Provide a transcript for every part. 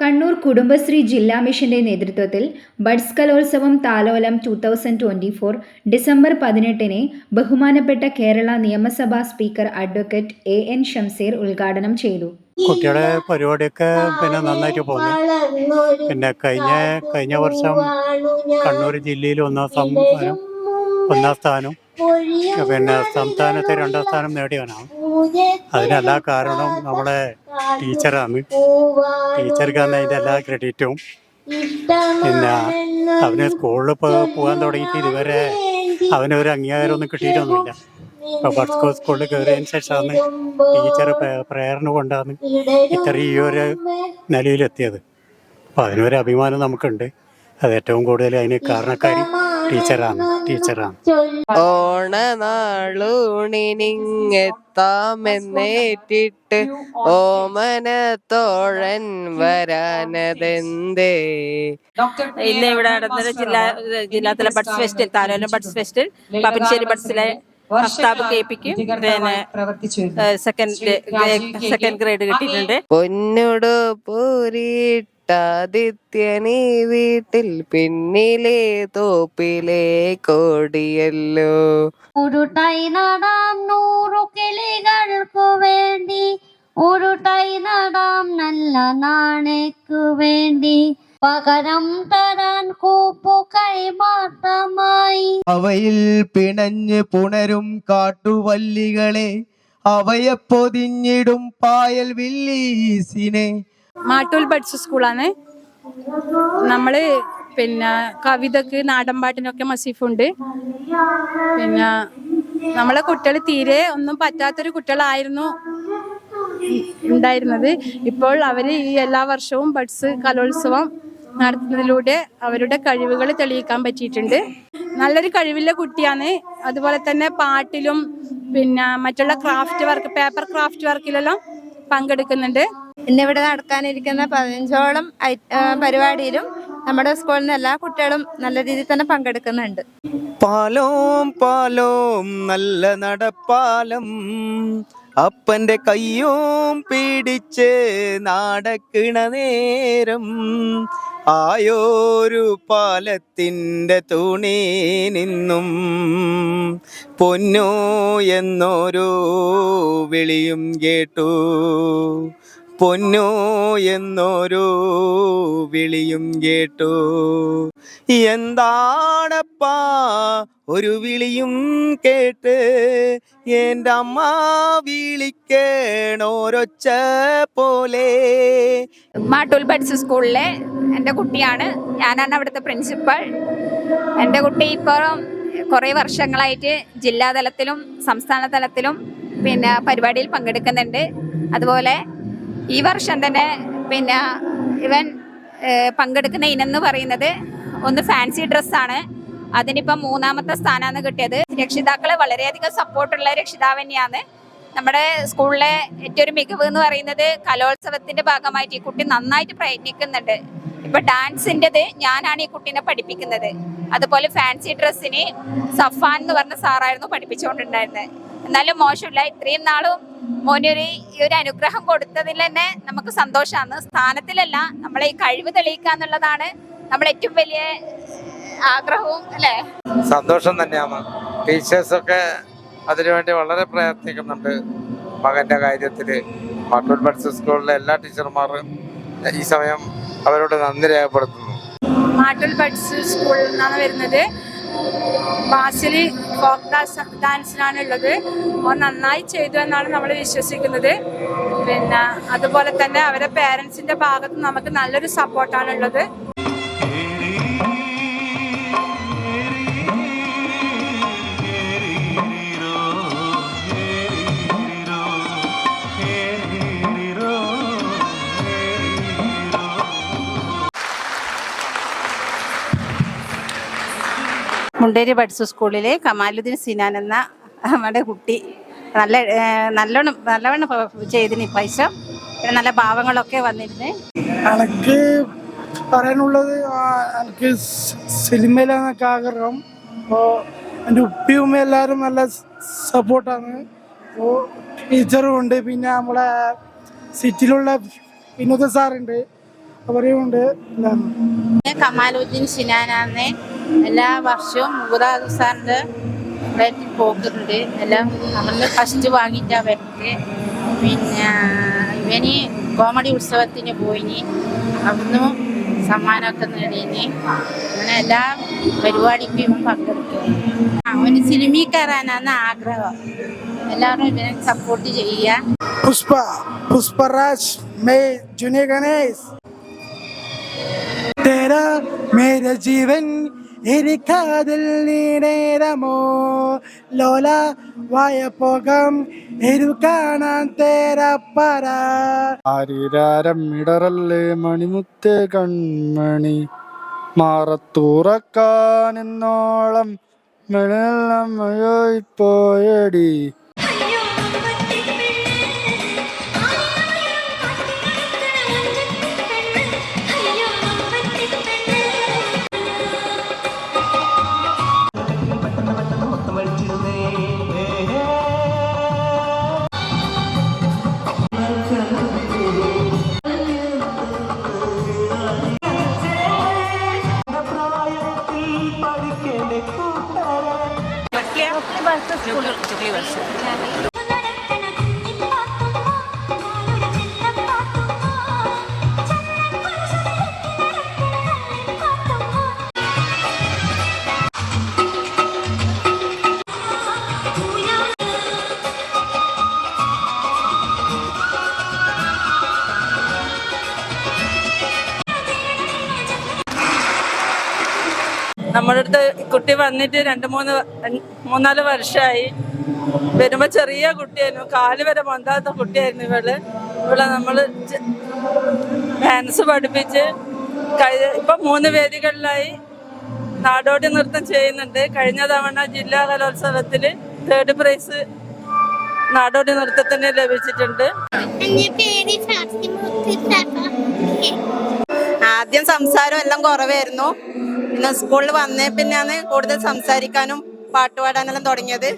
കണ്ണൂർ കുടുംബശ്രീ ജില്ലാ മിഷന്റെ നേതൃത്വത്തിൽ ബഡ്സ് കലോത്സവം Thalolam two thousand twenty four December പതിനെട്ടിന് ബഹുമാനപ്പെട്ട കേരള നിയമസഭാ speaker advocate A N Shamseer ഉദ്ഘാടനം ചെയ്തു. കുട്ടിയുടെ പരിപാടിയൊക്കെ പിന്നെ നന്നായിട്ട് പോകുന്നു. പിന്നെ കഴിഞ്ഞ കഴിഞ്ഞ വർഷം കണ്ണൂർ ജില്ലയിൽ ഒന്നാം സ്ഥാനം ഒന്നാം സ്ഥാനം. പിന്നെ സംസ്ഥാനത്തെ രണ്ടാം സ്ഥാനം നേടിയവനാണ്. അതിനെല്ലാ കാരണവും നമ്മുടെ ടീച്ചറാണ്. ടീച്ചർക്കാണ് അതിന്റെ എല്ലാ ക്രെഡിറ്റും. പിന്നെ അവന് സ്കൂളിൽ പോകാൻ തുടങ്ങിയിട്ട് ഇതുവരെ അവനൊരു അംഗീകാരമൊന്നും കിട്ടിയിട്ടൊന്നുമില്ല. ഇപ്പൊ ബഡ്സ്കോ സ്കൂളിൽ കയറിയതിന് ശേഷമാണ് ടീച്ചർ പ്രേരണ കൊണ്ടാണ് ഇത്രയും ഈ ഒരു നിലയിലെത്തിയത്. അപ്പോൾ അതിനൊരു അഭിമാനം നമുക്കുണ്ട്. അത് ഏറ്റവും കൂടുതൽ അതിന് കാരണക്കാരി ടീച്ചറാണ്. ടീച്ചറാണ്. ഓണനാളൂണിനിങ്ങെത്താമെന്നേറ്റിട്ട് ഓമനത്തോഴൻ വരാനതെന്തേ? ഇന്ന് ഇവിടെ നടന്നത് ജില്ലാ ജില്ലാതല ബഡ്സ് ഫെസ്റ്റിൽ താലോലം ബഡ്സ് ഫെസ്റ്റിൽ പാപ്പനശ്ശേരി ബഡ്സിലെ അഫ്താബ് കെ പിക്ക് സെക്കൻഡ് സെക്കൻഡ് ഗ്രേഡ് കിട്ടിയിട്ടുണ്ട്. പൊന്നോട് പൂരിട്ടാദിത്യനീ വീട്ടിൽ പിന്നിലെ തോപ്പിലെ കോടിയല്ലോ. ഉരുട്ടൈ നടാം നൂറു കിളികൾക്കു വേണ്ടി. ഉരുട്ടൈ നടാം നല്ല നാണയ്ക്കു വേണ്ടി. പകരം തരാൻ കൂപ്പു കൈമാറ്റമായി അവയിൽ പിണഞ്ഞ് പുണരും കാട്ടുവല്ലികളെ അവയെ പൊതിഞ്ഞിടും പായൽ വില്ലീസിനെ. മാട്ടൂൽ പഠിച്ച സ്കൂളാണ്. നമ്മൾ പിന്നെ കവിതക്ക് നാടൻപാട്ടിനൊക്കെ മസീഫുണ്ട്. പിന്നെ നമ്മളെ കുട്ടികൾ തീരെ ഒന്നും പറ്റാത്തൊരു കുട്ടികളായിരുന്നു ഉണ്ടായിരുന്നത്. ഇപ്പോൾ അവർ ഈ എല്ലാ വർഷവും ബഡ്സ് കലോത്സവം നടത്തുന്നതിലൂടെ അവരുടെ കഴിവുകൾ തെളിയിക്കാൻ പറ്റിയിട്ടുണ്ട്. നല്ലൊരു കഴിവുള്ള കുട്ടിയാണ്. അതുപോലെ തന്നെ പാട്ടിലും പിന്നെ മറ്റുള്ള ക്രാഫ്റ്റ് വർക്ക് പേപ്പർ ക്രാഫ്റ്റ് വർക്കിലെല്ലാം പങ്കെടുക്കുന്നുണ്ട്. ഇന്നിവിടെ നടക്കാനിരിക്കുന്ന പതിനഞ്ചോളം പരിപാടിയിലും നമ്മുടെ സ്കൂളിൽ നിന്ന് എല്ലാ കുട്ടികളും നല്ല രീതിയിൽ തന്നെ പങ്കെടുക്കുന്നുണ്ട്. പാലോം പാലോം നല്ല നടപ്പാലം. അപ്പന്റെ കയ്യോം പിടിച്ച് നടക്കണ നേരം. ആയോരു പാലത്തിന്റെ തുണി നിന്നും പൊന്നു എന്നൊരു വിളിയും കേട്ടു. പൊന്നോ എന്നൊരു വിളിയും കേട്ടു. എന്താണപ്പാ ഒരു വിളിയും കേട്ട്? എന്റെ അമ്മ വിളിക്കണോരൊച്ച പോലെ. മാട്ടൂൽ പഠിച്ച സ്കൂളിലെ എന്റെ കുട്ടിയാണ്. ഞാനാണ് അവിടുത്തെ പ്രിൻസിപ്പൾ എന്റെ കുട്ടി ഇപ്പോൾ കുറേ വർഷങ്ങളായിട്ട് ജില്ലാതലത്തിലും സംസ്ഥാന തലത്തിലും പിന്നെ പരിപാടിയിൽ പങ്കെടുക്കുന്നുണ്ട്. അതുപോലെ ഈ വർഷം തന്നെ പിന്നെ ഇവൻ പങ്കെടുക്കുന്ന ഇനെന്ന് പറയുന്നത് ഒന്ന് ഫാൻസി ഡ്രസ്സാണ്. അതിനിപ്പം മൂന്നാമത്തെ സ്ഥാനമാണ് കിട്ടിയത്. രക്ഷിതാക്കളെ വളരെയധികം സപ്പോർട്ടുള്ള രക്ഷിതാവ് തന്നെയാണ്. നമ്മുടെ സ്കൂളിലെ ഏറ്റവും ഒരു മികവ് എന്ന് പറയുന്നത് കലോത്സവത്തിന്റെ ഭാഗമായിട്ട് ഈ കുട്ടി നന്നായിട്ട് പ്രയത്നിക്കുന്നുണ്ട്. ഇപ്പൊ ഡാൻസിന്റെത് ഞാനാണ് ഈ കുട്ടീനെ പഠിപ്പിക്കുന്നത്. അതുപോലെ ഫാൻസി ഡ്രസ്സിന് സഫാൻ എന്ന് പറഞ്ഞ സാറായിരുന്നു പഠിപ്പിച്ചുകൊണ്ടിരുന്നത്. എന്നാലും മോശമില്ല. ഇത്രയും നാളും മോനൊരു ഈ ഒരു അനുഗ്രഹം കൊടുത്തതിൽ തന്നെ നമുക്ക് സന്തോഷമാണ്. സ്ഥാനത്തിലല്ല നമ്മളെ ഈ കഴിവ് തെളിയിക്കുക എന്നുള്ളതാണ് നമ്മൾ ഏറ്റവും വലിയ ആഗ്രഹവും അല്ലേ? സന്തോഷം തന്നെയാണ് ടീച്ചേഴ്സൊക്കെ അതിനുവേണ്ടി വളരെ പ്രയത്നിക്കുന്നുണ്ട് മകന്റെ കാര്യത്തിൽ മട്ടൂർ സ്കൂളിലെ എല്ലാ ടീച്ചർമാരും ഈ സമയം അവരോട് നന്ദി രേഖപ്പെടുത്തുന്നു. മാട്ടൂൽ പഠിച്ച സ്കൂളിൽ നിന്നാണ് വരുന്നത്. ബാസിലി ഫോക്ക് ഡാൻസ് ഡാൻസിനാണ് ഉള്ളത് അവൻ നന്നായി ചെയ്തു എന്നാണ് നമ്മൾ വിശ്വസിക്കുന്നത്. പിന്നെ അതുപോലെ തന്നെ അവരെ പേരൻസിന്റെ ഭാഗത്ത് നമുക്ക് നല്ലൊരു സപ്പോർട്ടാണ് മുണ്ടേരി പഠിച്ച സ്കൂളിലെ കമാലുദ്ദീൻ സിനാൻ എന്ന നമ്മുടെ കുട്ടി. നല്ല നല്ലോണം നല്ലവണ്ണം ചെയ്തിന് ഇപ്രാവശ്യം പിന്നെ നല്ല ഭാവങ്ങളൊക്കെ വന്നിരുന്നു. എനിക്ക് പറയാനുള്ളത് എനിക്ക് സിനിമയിലാണൊക്കെ ആഗ്രഹം. അപ്പോൾ എന്റെ ഉപ്പിയും എല്ലാവരും നല്ല സപ്പോർട്ടാണ്. അപ്പോൾ ടീച്ചറും ഉണ്ട്. പിന്നെ നമ്മളെ സിറ്റിയിലുള്ള വിനോദ സാറുണ്ട്. അവരെയും ഉണ്ട്. കമാലുദ്ദീൻ സിനാനാന്ന് എല്ലാ വർഷവും മുബുദാദ് സാറിന്റെ ഫ്ലൈറ്റിൽ പോക്കുന്നുണ്ട്. എല്ലാം അവിടുന്ന് ഫസ്റ്റ് വാങ്ങിയിട്ടാണ് വരുന്നത് പിന്നെ ഇവനി കോമഡി ഉത്സവത്തിന് പോയിനി. അവിടുന്ന് സമ്മാനമൊക്കെ നേടിയിനി അങ്ങനെ എല്ലാ പരിപാടിക്കും ഇവൻ പങ്കെടുക്കും അവന് സിനിമയിൽ കയറാനാണ് ആഗ്രഹം. എല്ലാവരും ഇവനെ സപ്പോർട്ട് ചെയ്യുക. പുഷ്പ പുഷ്പരാജ് മേ ജുനി ഗണേശ്. തേരാ മേര ജീവൻ എനിക്കതിൽ ലോല വയപ്പോകം ഇരു കാണാൻ തേരപ്പറ ഇടറല്ലേ മണിമുത്ത് കൺമണി? മാറത്തുറക്കാൻ മെളിപ്പോയടി നമ്മുടെ അടുത്ത് കുട്ടി വന്നിട്ട് രണ്ട് മൂന്ന് മൂന്നാൽ വർഷമായി വരുമ്പോ ചെറിയ കുട്ടിയായിരുന്നു. കാൽ വരെ മന്താത്ത കുട്ടിയായിരുന്നു ഇവൾ. ഇവളെ നമ്മൾ ഡാൻസ് പഠിപ്പിച്ച് ഇപ്പൊ മൂന്ന് വേദികളിലായി നാടോടി നൃത്തം ചെയ്യുന്നുണ്ട്. കഴിഞ്ഞ തവണ ജില്ലാ കലോത്സവത്തിൽ തേർഡ് പ്രൈസ് നാടോടി നൃത്തത്തിന് ലഭിച്ചിട്ടുണ്ട്. ആദ്യം സംസാരം എല്ലാം കുറവായിരുന്നു. പിന്നെ സ്കൂളിൽ വന്നേ പിന്നെയാണ് കൂടുതൽ സംസാരിക്കാനും പാട്ട് പാടാനെല്ലാം തുടങ്ങിയത്.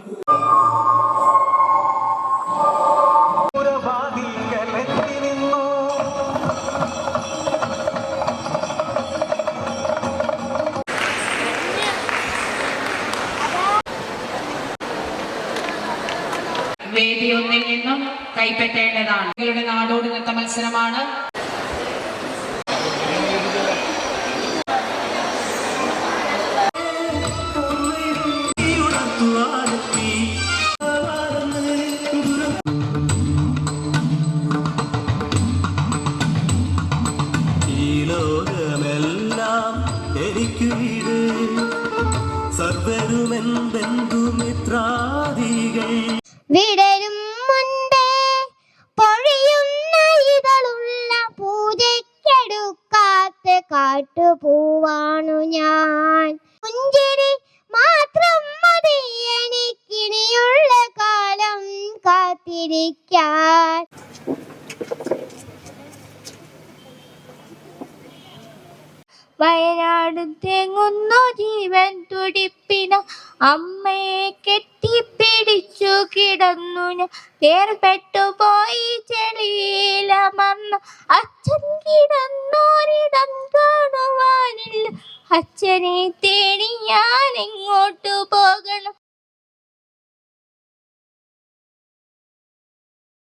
വേദിയൊന്നിൽ നിന്നും കൈപ്പറ്റേണ്ടതാണ്. നാടോടി നൃത്ത മത്സരമാണ് വിടരും മുൻപേ പൊഴിയുന്ന ഇതളുള്ള കാട്ടുപൂവാണു ഞാൻ. പുഞ്ചിരി മാത്രം മതി എനിക്കിനിയുള്ള കാലം കാത്തിരിക്കാൻ. വയനാട് തെങ്ങുന്നു ജീവൻ തുടിപ്പിന അമ്മയെ കെട്ടിപ്പിടിച്ചു കിടന്നു ഞാൻ. പെട്ടുപോയി പോയി ചെളിയിലമർന്ന അച്ഛൻ കിടന്നോരിടം കാണുവാനില്ല അച്ഛനെ തേടി ഞാൻ എങ്ങോട്ടു പോകണം?